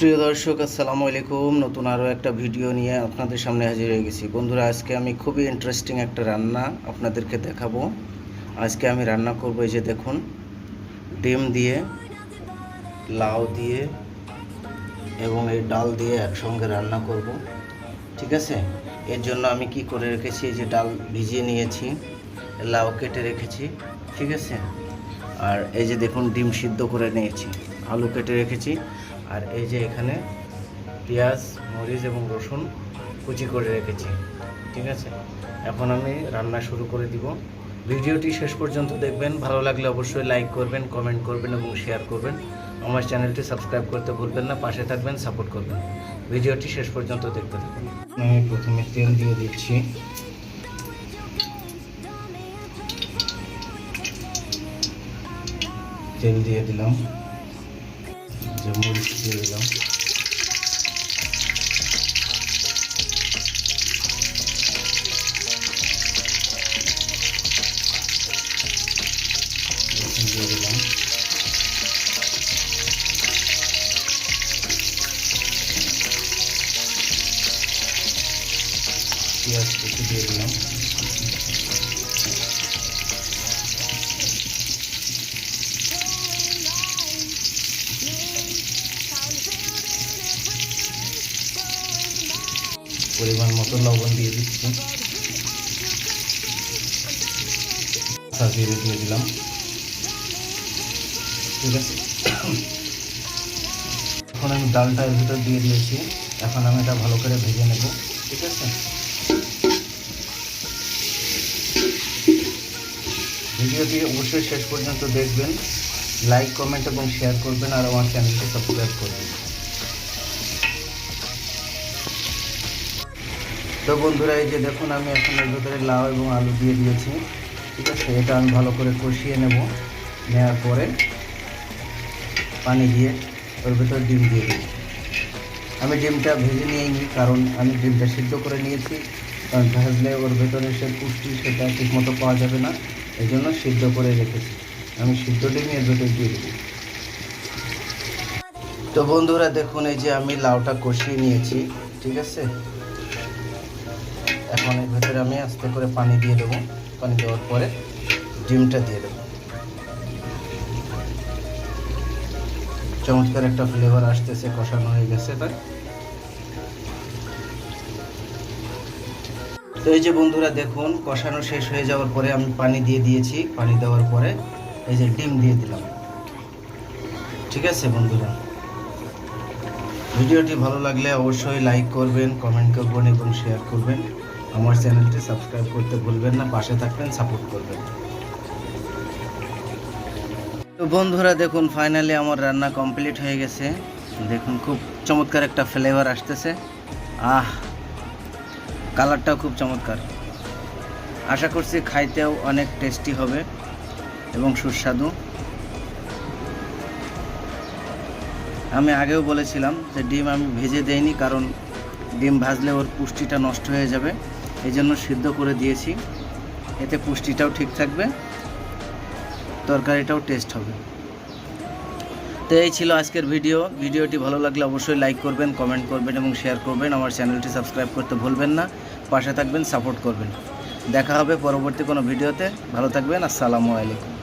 প্রিয় দর্শক, আসসালামু আলাইকুম। নতুন আরও একটা ভিডিও নিয়ে আপনাদের সামনে হাজির হয়ে গেছি। বন্ধুরা, আজকে আমি খুবই ইন্টারেস্টিং একটা রান্না আপনাদেরকে দেখাবো। আজকে আমি রান্না করব এই যে দেখুন, ডিম দিয়ে, লাউ দিয়ে এবং এই ডাল দিয়ে একসঙ্গে রান্না করব। ঠিক আছে? এর জন্য আমি কি করে রেখেছি? এই যে ডাল ভিজিয়ে নিয়েছি, লাউ কেটে রেখেছি, ঠিক আছে? আর এই যে দেখুন, ডিম সিদ্ধ করে নিয়েছি, আলু কেটে রেখেছি। আর এই যে এখানে পেঁয়াজ, মরিচ এবং রসুন কুচি করে রেখেছি, ঠিক আছে? এখন আমি রান্না শুরু করে দিব। ভিডিওটি শেষ পর্যন্ত দেখবেন। ভালো লাগলে অবশ্যই লাইক করবেন কমেন্ট করবেন এবং শেয়ার করবেন। আমার চ্যানেলটি সাবস্ক্রাইব করতে ভুলবেন না, পাশে থাকবেন সাপোর্ট করবেন। ভিডিওটি শেষ পর্যন্ত দেখতে থাকুন। আমি প্রথমে তেল দিয়ে দিচ্ছি। তেল দিয়ে দিলাম। যে মরিচ দিয়ে দিলাম রসুন দিয়ে দিলাম পরিমাণ মতো লবণ দিয়ে দিচ্ছি। জিরে দিয়ে দিলাম। ঠিক আছে? এখন আমি ডালটা এর ভিতর দিয়ে দিয়েছি। এখন আমি এটা ভালো করে ভেজে নেব। ঠিক আছে? ভিডিওটি অবশ্যই শেষ পর্যন্ত দেখবেন। লাইক, কমেন্ট এবং শেয়ার করবেন আর আমার চ্যানেলটি সাবস্ক্রাইব করবেন। তো বন্ধুরা, এই যে দেখুন, আমি এখন এর ভেতরে লাউ এবং আলু দিয়ে দিয়েছি। ঠিক আছে, এটা আমি ভালো করে কষিয়ে নেব। নেওয়ার পরে পানি দিয়ে ওর ভেতরে ডিম দিয়ে দিই। আমি ডিমটা ভেজে নিয়ে নিই কারণ আমি ডিমটা সিদ্ধ করে নিয়েছি। কারণ ভাজলে ওর ভেতরে সে পুষ্টি, সেটা ঠিকমতো পাওয়া যাবে না। এই জন্য সিদ্ধ করে রেখেছি। আমি সিদ্ধ ডিম এর ভেতরে দিয়ে দিই। তো বন্ধুরা, দেখুন, এই যে আমি লাউটা কষিয়ে নিয়েছি। ঠিক আছে? এখন এর ভেতরে আমি আস্তে করে পানি দিয়ে দেবো। পানি দেওয়ার পরে ডিমটা দিয়ে দেবো। চমৎকার একটা ফ্লেভার আসতেছে, কষানো হয়ে গেছে তাই তো এই যে বন্ধুরা দেখুন, কষানো শেষ হয়ে যাওয়ার পরে আমি পানি দিয়ে দিয়েছি। পানি দেওয়ার পরে এই যে ডিম দিয়ে দিলাম। ঠিক আছে বন্ধুরা? ভিডিওটি ভালো লাগলে অবশ্যই লাইক করবেন কমেন্ট করবেন এবং শেয়ার করবেন। আমার চ্যানেলটি সাবস্ক্রাইব করতে ভুলবেন না, পাশে থাকবেন, সাপোর্ট করবেন। তো বন্ধুরা, দেখুন ফাইনালি আমার রান্না কমপ্লিট হয়ে গেছে। দেখুন, খুব চমৎকার একটা ফ্লেভার আসতেছে। আহ কালারটাও খুব চমৎকার। আশা করছি খাইতেও অনেক টেস্টি হবে এবং সুস্বাদু। আমি আগেও বলেছিলাম যে ডিম আমি ভেজে দেইনি, কারণ ডিম ভাজলে ওর পুষ্টিটা নষ্ট হয়ে যাবে। এই জন্য সিদ্ধ করে দিয়েছি। এতে পুষ্টিটাও ঠিক থাকবে, তরকারিটাও টেস্ট হবে। তো এই ছিল আজকের ভিডিও ভিডিওটি ভালো লাগলে অবশ্যই লাইক করবেন কমেন্ট করবেন এবং শেয়ার করবেন। আমার চ্যানেলটি সাবস্ক্রাইব করতে ভুলবেন না। পাশে থাকবেন সাপোর্ট করবেন। দেখা হবে পরবর্তী কোনো ভিডিওতে ভালো থাকবেন, আসসালামু আলাইকুম।